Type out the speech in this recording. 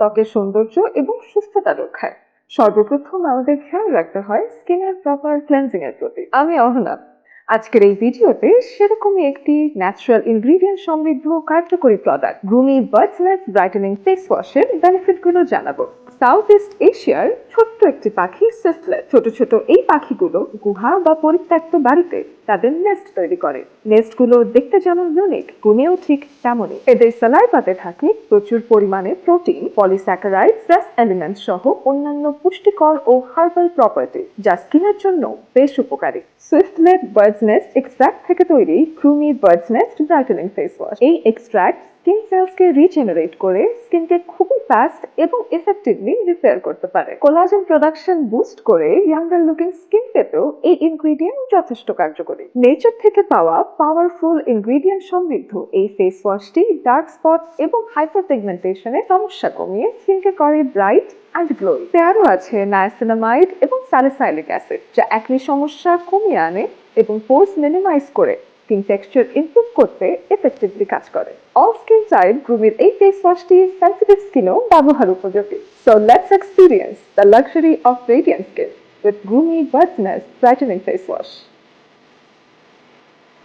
ত্বকের সৌন্দর্য এবং সুস্থতা রক্ষায়। সর্বপ্রথম আমাদের খেয়াল রাখতে হয় স্কিনের প্রপার ক্লেন্সিং এর প্রতি। আমি অহনা। আজকের এই ভিডিওতে সেরকমই একটি ন্যাচারাল ইনগ্রিডিয়েন্ট সমৃদ্ধ কার্যকরী product Groomy birds brightening face ওয়াশের বেনিফিটগুলো জানাব। সাউথ ইস্ট এশিয়ার ছোট্ট একটি পাখি সিসলেট ছোট ছোট এই পাখিগুলো গুহা বা পরিত্যক্ত বাড়িতে তাদের নেস্ট তৈরি করে। নেস্টগুলো দেখতে যেমন ইউনিক গুণেও ঠিক তেমনই। এদের সালাইপাতে থাকে প্রচুর পরিমাণে প্রোটিন পলিস্যাকারাইড ফ্রেশ এলিমেন্ট সহ অন্যান্য পুষ্টিকর ও হার্বাল প্রপার্টি যা স্কিনের জন্য বেশ উপকারী। সুইফটলেট বার্ডস নেস্ট এক্সট্রাক্ট থেকে তৈরি Groomy birds nest brightening face wash এই এক্সট্রাক্ট স্কিন সেলসকে রিজেনারেট করে স্কিনকে খুবই ফাস্ট এবং এফেক্টিভলি রিপেয়ার করতে পারে। কোলাজেন প্রোডাকশন বুস্ট করে ইয়াঙ্গার লুকিং স্কিন পেতেও এই ইনগ্রিডিয়েন্ট যথেষ্ট কার্যকরী। নেচার থেকে পাওয়া পাওয়ারফুল ইনগ্রিডিয়েন্ট সমৃদ্ধ এই ফেস ওয়াশটি ডার্ক স্পট এবং হাইপার পিগমেন্টেশনের সমস্যা কমিয়ে স্কিনকে করে ব্রাইট অ্যান্ড গ্লোই আরও আছে নায়াসিনামাইড এবং স্যালিসাইলিক অ্যাসিড যা একই সমস্যা কমিয়ে আনে এবং পোর্স মিনিমাইজ করে স্কিন টেক্সচার ইমপ্রুভ করতে এফেক্টিভলি কাজ করে অল স্কিন টাইপ গ্রুমির এই ফেস ওয়াশটি সেন্সিটিভ স্কিনও ব্যবহার উপযোগী so let's experience the luxury of radiant skin with Groomy Buttness Brightening Face Wash.